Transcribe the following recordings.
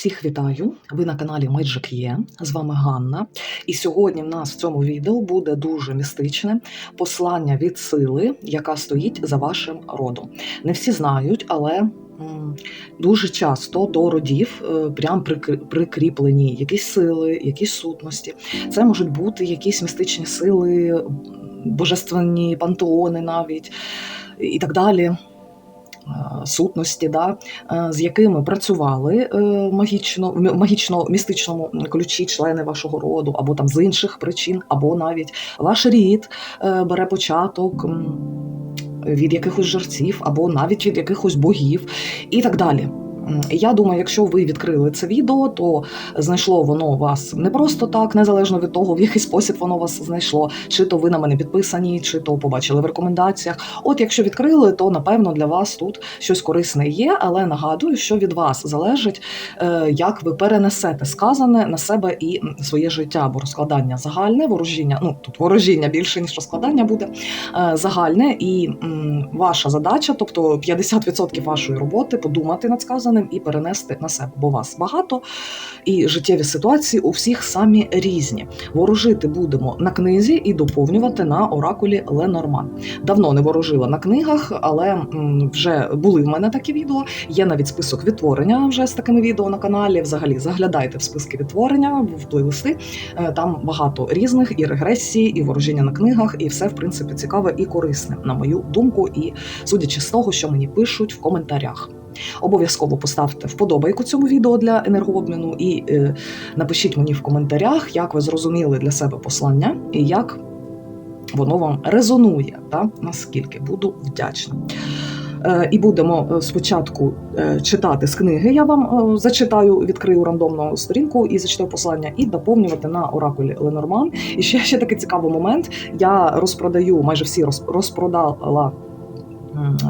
Всіх вітаю! Ви на каналі Magic Є. З вами Ганна. І сьогодні в нас в цьому відео буде дуже містичне послання від сили, яка стоїть за вашим родом. Не всі знають, але дуже часто до родів е, прям прикр- прикріплені якісь сили, якісь сутності. Це можуть бути якісь містичні сили, божественні пантеони навіть і так далі. Е, Сутності, да, е, з якими працювали е, магічно, в магічно-містичному ключі члени вашого роду, або там з інших причин, або навіть ваш рід бере початок від якихось жерців, або навіть від якихось богів, і так далі. Я думаю, якщо ви відкрили це відео, то знайшло воно вас не просто так, незалежно від того, в який спосіб воно вас знайшло, чи то ви на мене підписані, чи то побачили в рекомендаціях. От якщо відкрили, то напевно для вас тут щось корисне є, але нагадую, що від вас залежить, е, як ви перенесете сказане на себе і своє життя, бо розкладання загальне, ворожіння, ну тут ворожіння більше ніж розкладання буде е, загальне, і ваша задача, тобто 50% вашої роботи, подумати над сказаним і перенести на себе, бо вас багато, і життєві ситуації у всіх самі різні. Ворожити будемо на книзі і доповнювати на оракулі Ленорман. Давно не ворожила на книгах, але вже були в мене такі відео. Є навіть список відтворення вже з такими відео на каналі. Взагалі заглядайте в списки відтворення, в плейлисти. Е, Там багато різних і регресії, і ворожіння на книгах, і все в принципі цікаве і корисне, на мою думку, і судячи з того, що мені пишуть в коментарях. Обов'язково поставте вподобайку цьому відео для енергообміну і е, напишіть мені в коментарях, як ви зрозуміли для себе послання і як воно вам резонує, та наскільки буду вдячна. Е, І будемо е, спочатку е, читати з книги. Я вам е, зачитаю, відкрию рандомну сторінку і зачитаю послання, і доповнювати на оракулі Ленорман. І ще, ще такий цікавий момент. Я розпродаю майже всі розпродала.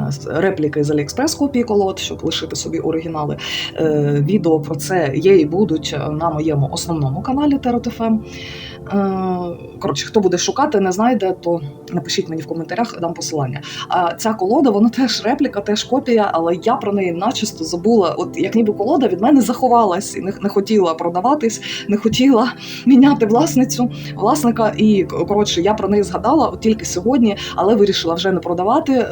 З- Репліки з Аліекспрес копії колод, щоб лишити собі оригінали. Е, відео про це є і будуть на моєму основному каналі. Е, коротше, хто буде шукати, не знайде, то напишіть мені в коментарях, дам посилання. А ця колода, вона теж репліка, теж копія, але я про неї начисто забула. От як ніби колода від мене заховалась і не, не хотіла продаватись, не хотіла міняти власницю, власника. І коротше, я про неї згадала от тільки сьогодні, але вирішила вже не продавати.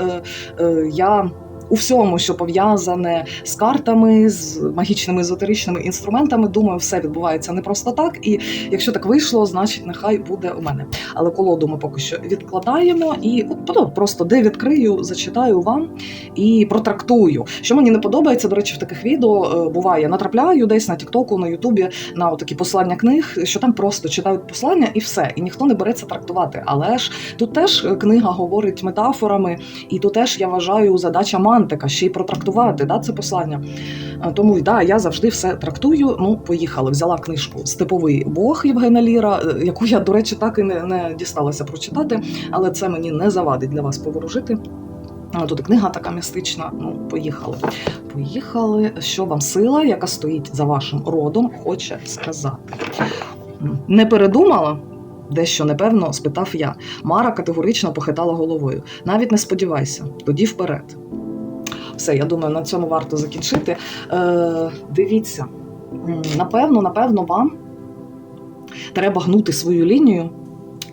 Е, я у всьому, що пов'язане з картами, з магічними езотеричними інструментами, думаю, все відбувається не просто так. І якщо так вийшло, значить нехай буде у мене. Але колоду ми поки що відкладаємо і от просто де відкрию, зачитаю вам і протрактую. Що мені не подобається, до речі, в таких відео е, буває, натрапляю десь на Тіктоку, на Ютубі на такі послання книг, що там просто читають послання і все, і ніхто не береться трактувати. Але ж тут теж книга говорить метафорами, і тут теж я вважаю задача мантика ще й протрактувати да, це послання. Е, Тому да, я завжди все трактую. Ну, поїхали. Взяла книжку Степовий Бог Євгена Ліра, е, яку я, до речі, так і не, не дісталася прочитати, але це мені не завадить для вас поворожити. Тут і книга така містична. Ну, поїхали. Поїхали. Що вам сила, яка стоїть за вашим родом, хоче сказати? Не передумала? Дещо непевно спитав я. Мара категорично похитала головою. Навіть не сподівайся, тоді вперед. Все, я думаю, на цьому варто закінчити. Е, дивіться, напевно, напевно, вам треба гнути свою лінію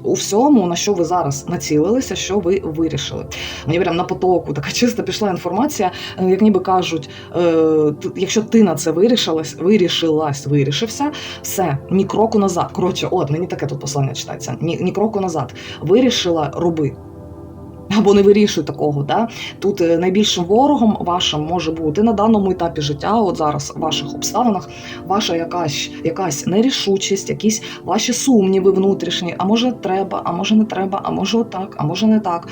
у всьому, на що ви зараз націлилися, що ви вирішили. Мені прям на потоку така чиста пішла інформація, е, як ніби кажуть, е, якщо ти на це вирішилась, вирішилась, вирішився, все, ні кроку назад. Коротше, от мені таке тут послання читається. Ні, ні кроку назад. Вирішила, роби. Або не вирішуй такого. Да? Тут е, найбільшим ворогом вашим може бути на даному етапі життя, от зараз в ваших обставинах, ваша якась, якась нерішучість, якісь ваші сумніви внутрішні, а може треба, а може не треба, а може отак, а може не так.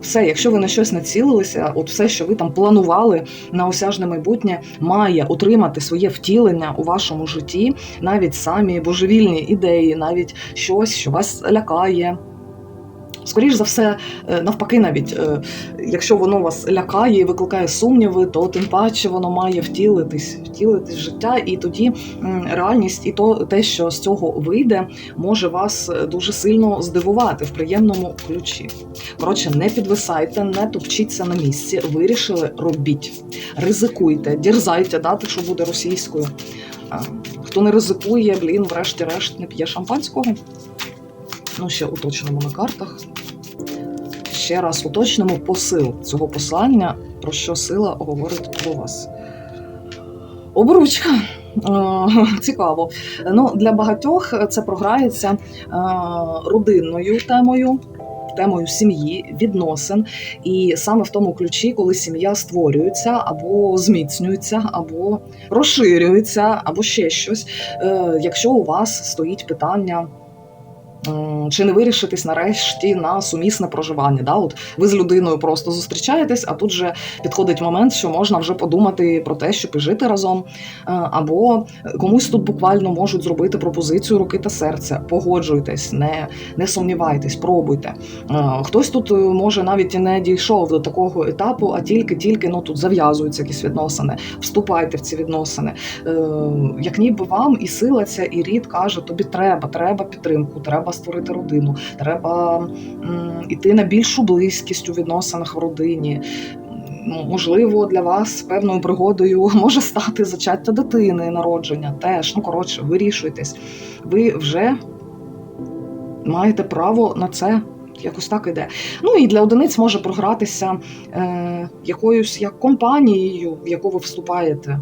Все, якщо ви на щось націлилися, от все, що ви там планували на осяжне майбутнє, має отримати своє втілення у вашому житті, навіть самі божевільні ідеї, навіть щось, що вас лякає. Скоріш за все, е, навпаки, навіть е, якщо воно вас лякає і викликає сумніви, то тим паче воно має втілитись, втілитись в життя, і тоді реальність і то те, що з цього вийде, може вас е, дуже сильно здивувати в приємному ключі. Коротше, не підвисайте, не топчіться на місці. Вирішили, робіть, ризикуйте, дірзайте, дати, що буде російською. Хто не ризикує, блін, врешті-решт не п'є шампанського. Ну, ще уточнимо на картах. Ще раз уточнимо посил цього послання, про що сила говорить про вас. Обручка. Е, Цікаво. Ну, для багатьох це програється е, родинною темою, темою сім'ї, відносин. І саме в тому ключі, коли сім'я створюється або зміцнюється, або розширюється, або ще щось. Е, Якщо у вас стоїть питання. Чи не вирішитись нарешті на сумісне проживання? Да? От ви з людиною просто зустрічаєтесь, а тут же підходить момент, що можна вже подумати про те, щоб і жити разом. Е, Або комусь тут буквально можуть зробити пропозицію руки та серця. Погоджуйтесь, не, не сумнівайтесь, пробуйте. Е, Хтось тут е, може навіть і не дійшов до такого етапу, а тільки-тільки ну тут зав'язуються якісь відносини. Вступайте в ці відносини. Як ніби вам і сила ця, і рід каже, тобі треба, треба підтримку, треба створити родину, треба м, іти на більшу близькість у відносинах в родині. Ну, Можливо, для вас певною пригодою може стати зачаття дитини, народження. Теж, ну коротше, вирішуйтесь. Ви вже маєте право на це. Якось так іде. Ну і для одиниць може програтися е, якоюсь як компанією, в яку ви вступаєте.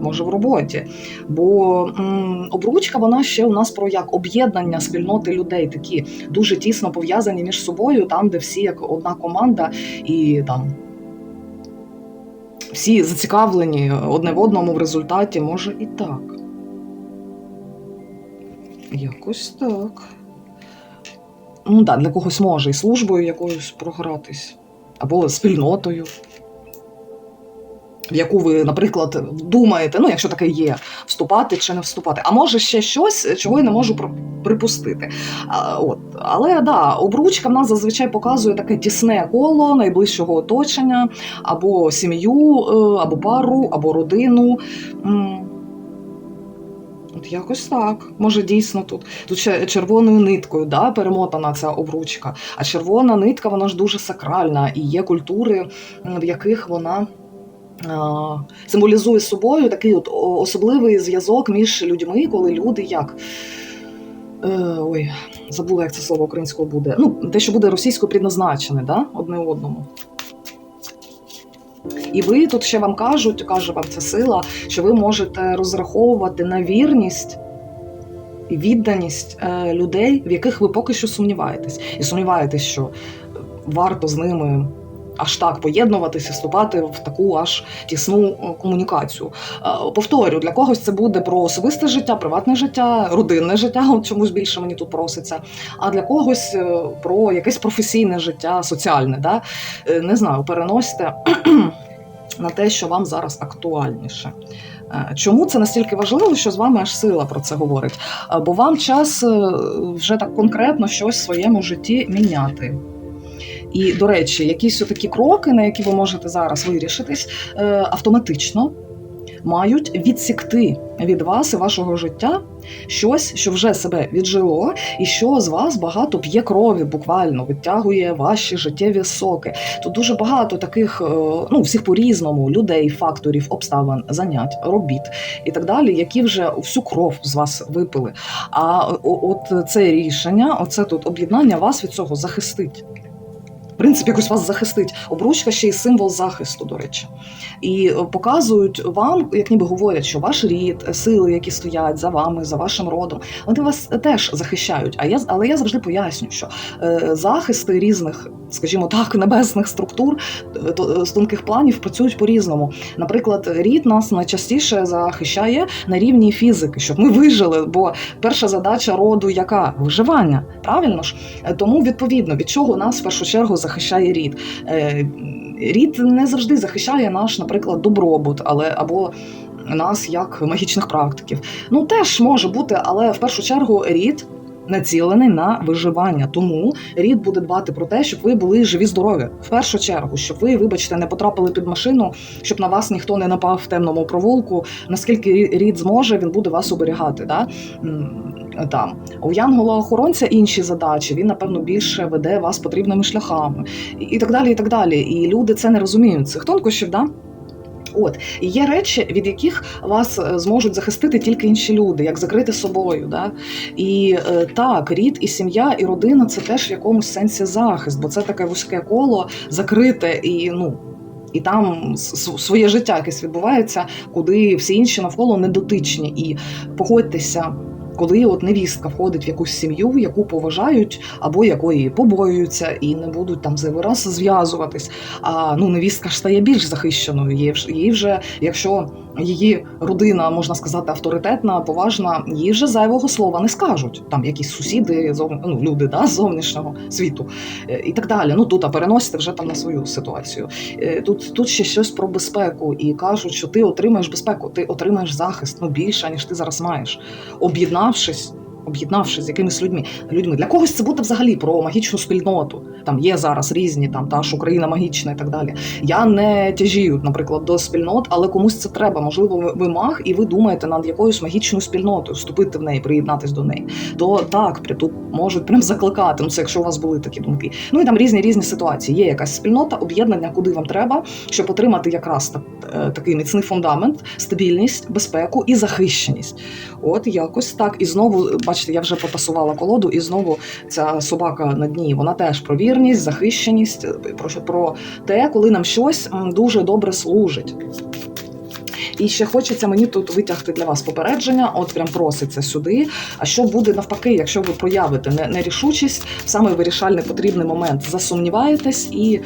Може в роботі, бо м, обручка вона ще у нас про як об'єднання спільноти людей, такі дуже тісно пов'язані між собою, там, де всі як одна команда, і там всі зацікавлені одне в одному в результаті, може і так. Якось так. Ну так, для когось може і службою якоюсь програтись, або спільнотою, в яку ви, наприклад, думаєте, ну, якщо таке є, вступати чи не вступати. А може ще щось, чого я не можу припустити. А, от. Але да, обручка в нас зазвичай показує таке тісне коло найближчого оточення, або сім'ю, е, або пару, або родину. От якось так. Може, дійсно тут. Тут ще червоною ниткою да, перемотана ця обручка. А червона нитка, вона ж дуже сакральна, і є культури, в яких вона. А, Символізує собою такий от особливий зв'язок між людьми, коли люди як. Е, ой, забула, як це слово українською буде. Ну, те, що буде російською предназначене, да? одне одному. І ви тут ще вам кажуть, каже вам ця сила, що ви можете розраховувати на вірність і відданість е, людей, в яких ви поки що сумніваєтесь. І сумніваєтесь, що варто з ними аж так поєднуватися, вступати в таку аж тісну е, комунікацію. Е, Повторю, для когось це буде про особисте життя, приватне життя, родинне життя, от чомусь більше мені тут проситься. А для когось е, про якесь професійне життя, соціальне. Да? Не знаю, переносьте на те, що вам зараз актуальніше. Чому це настільки важливо, що з вами аж сила про це говорить? Бо вам час вже так конкретно щось в своєму житті міняти. І, до речі, якісь такі кроки, на які ви можете зараз вирішитись, е, автоматично мають відсікти від вас і вашого життя щось, що вже себе віджило, і що з вас багато п'є крові, буквально витягує ваші життєві соки. Тут дуже багато таких, е, ну всіх по-різному, людей, факторів, обставин, занять, робіт і так далі, які вже всю кров з вас випили. А от це рішення, оце тут об'єднання вас від цього захистить. Принципі, якось вас захистить. Обручка ще й символ захисту, до речі. І е, показують вам, як ніби говорять, що ваш рід, е, сили, які стоять за вами, за вашим родом, вони вас теж захищають. А я але я завжди поясню, що е, захисти різних, скажімо так, небесних структур е, з тонких планів працюють по-різному. Наприклад, рід нас найчастіше захищає на рівні фізики, щоб ми вижили. Бо перша задача роду яка виживання, правильно ж? Е, Тому відповідно від чого нас в першу чергу захищає рід. Е, Рід не завжди захищає наш, наприклад, добробут, але або нас як магічних практиків. Ну теж може бути, але в першу чергу рід. Націлений на виживання, тому рід буде дбати про те, щоб ви були живі, здорові в першу чергу, щоб ви, вибачте, не потрапили під машину, щоб на вас ніхто не напав в темному провулку. Наскільки рід зможе, він буде вас оберігати. Да? Там у янгола-охоронця інші задачі. Він напевно більше веде вас потрібними шляхами і так далі. І так далі. І люди це не розуміють цих тонкощів. Да? От є речі, від яких вас е, зможуть захистити тільки інші люди, як закрити собою. Да? І е, так, рід, і сім'я, і родина це теж в якомусь сенсі захист, бо це таке вузьке коло закрите і ну. І там своє життя якесь відбувається, куди всі інші навколо недотичні. І погодьтеся, коли от невістка входить в якусь сім'ю, яку поважають або якої побоюються, і не будуть там зайвий раз зв'язуватись. А ну невістка ж стає більш захищеною. Їй вже, якщо її родина, можна сказати, авторитетна, поважна, їй вже зайвого слова не скажуть. Там якісь сусіди, ну, люди да, з зовнішнього світу е, і так далі. Ну тут а переносите вже там на свою ситуацію. Е, Тут, тут ще щось про безпеку, і кажуть, що ти отримаєш безпеку, ти отримаєш захист ну більше, ніж ти зараз маєш, об'єднавшись. Об'єднавшись з якимись людьми, людьми для когось це буде взагалі про магічну спільноту. Там є зараз різні, там та ж Україна магічна і так далі. Я не тяжію, наприклад, до спільнот, але комусь це треба. Можливо, ви- маг, і ви думаєте над якоюсь магічною спільнотою, вступити в неї, приєднатись до неї. То так, тут можуть прям закликати. Ну це якщо у вас були такі думки. Ну і там різні різні ситуації. Є якась спільнота, об'єднання, куди вам треба, щоб отримати якраз так, е, такий міцний фундамент, стабільність, безпеку і захищеність. От якось так. І знову, бачите, я вже потасувала колоду, і знову ця собака на дні. Вона теж про вірність, захищеність, про, про те, коли нам щось дуже добре служить. І ще хочеться мені тут витягти для вас попередження, от прям проситься сюди. А що буде навпаки, якщо ви проявите не- нерішучість саме вирішальний потрібний момент, засумніваєтесь і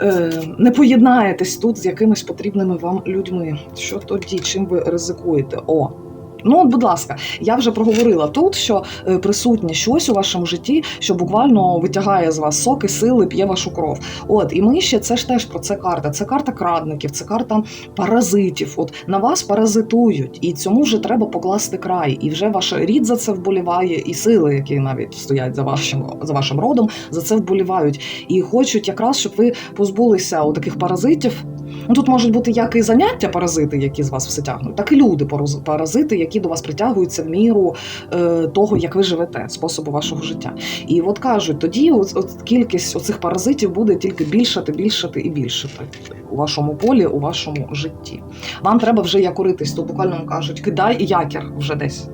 е, не поєднаєтесь тут з якимись потрібними вам людьми. Що тоді, чим ви ризикуєте? О. Ну, от, будь ласка, я вже проговорила тут, що е, присутнє щось у вашому житті, що буквально витягає з вас соки, сили, п'є вашу кров. От, і ми ще це ж теж про це карта. Це карта крадників, це карта паразитів. От на вас паразитують, і цьому вже треба покласти край. І вже ваш рід за це вболіває, і сили, які навіть стоять за вашим за вашим родом, за це вболівають. І хочуть якраз, щоб ви позбулися у таких паразитів. Ну тут можуть бути як і заняття паразити, які з вас все тягнуть, так і люди паразити, які до вас притягуються в міру е, того, як ви живете, способу вашого життя. І от кажуть, тоді от, от кількість оцих паразитів буде тільки більшати, більшати і більшати у вашому полі, у вашому житті. Вам треба вже якоритись, то буквально кажуть, кидай якір вже десь.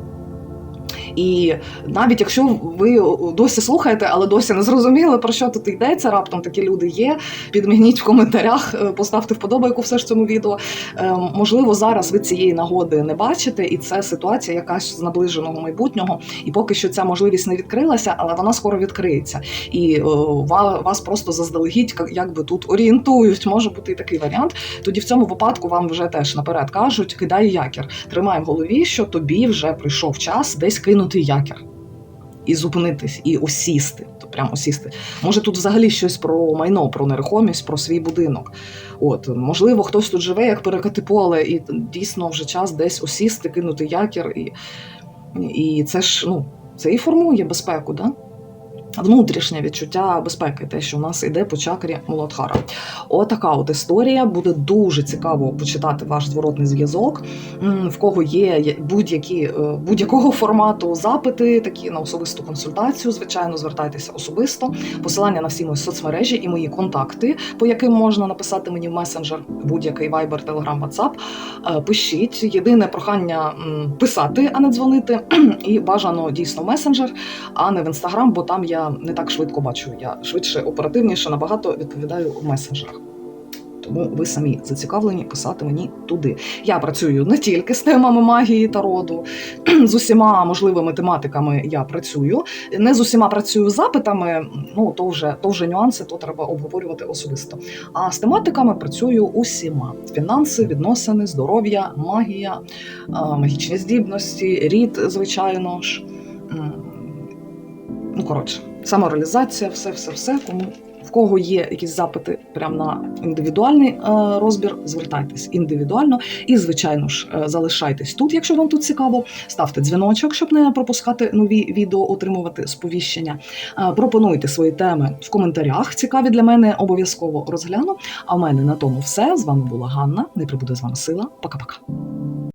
І навіть якщо ви досі слухаєте, але досі не зрозуміли, про що тут йдеться, раптом такі люди є. Підмігніть в коментарях, е, поставте вподобайку все ж цьому відео. Е, Можливо, зараз ви цієї нагоди не бачите, і це ситуація якась з наближеного майбутнього. І поки що ця можливість не відкрилася, але вона скоро відкриється. І е, вас просто заздалегідь як- якби тут орієнтують. Може бути і такий варіант. Тоді в цьому випадку вам вже теж наперед кажуть: кидай якір. Тримай в голові, що тобі вже прийшов час десь кинути якір. І зупинитись, і осісти, то прямо осісти. Може, тут взагалі щось про майно, про нерухомість, про свій будинок. От, можливо, хтось тут живе, як перекати поле, і дійсно вже час десь осісти, кинути якір. І, і це ж ну, це і формує безпеку, да? Внутрішнє відчуття безпеки, те, що в нас іде по чакрі Муладхара. Отака от історія. Буде дуже цікаво почитати ваш зворотний зв'язок. В кого є будь-які е, будь-якого формату запити, такі на особисту консультацію. Звичайно, звертайтеся особисто. Посилання на всі мої соцмережі і мої контакти, по яким можна написати мені в месенджер, будь-який Telegram, WhatsApp. Е, Пишіть. Єдине прохання писати, а не дзвонити. І бажано дійсно месенджер, а не в інстаграм, бо там я не так швидко бачу. Я швидше, оперативніше, набагато відповідаю в месенджерах. Тому ви самі зацікавлені писати мені туди. Я працюю не тільки з темами магії та роду, з усіма можливими тематиками я працюю. Не з усіма працюю запитами. Ну то вже то вже нюанси, то треба обговорювати особисто. А з тематиками працюю усіма: фінанси, відносини, здоров'я, магія, магічні здібності, рід, звичайно ж. Ну коротше, самореалізація, все, все, все. Кому в кого є якісь запити прямо на індивідуальний е, розбір, звертайтесь індивідуально і, звичайно ж, е, залишайтесь тут, якщо вам тут цікаво. Ставте дзвіночок, щоб не пропускати нові відео, отримувати сповіщення. Е, пропонуйте свої теми в коментарях. Цікаві для мене обов'язково розгляну. А в мене на тому все. З вами була Ганна. Не прибуде з вами сила. Пока-пока.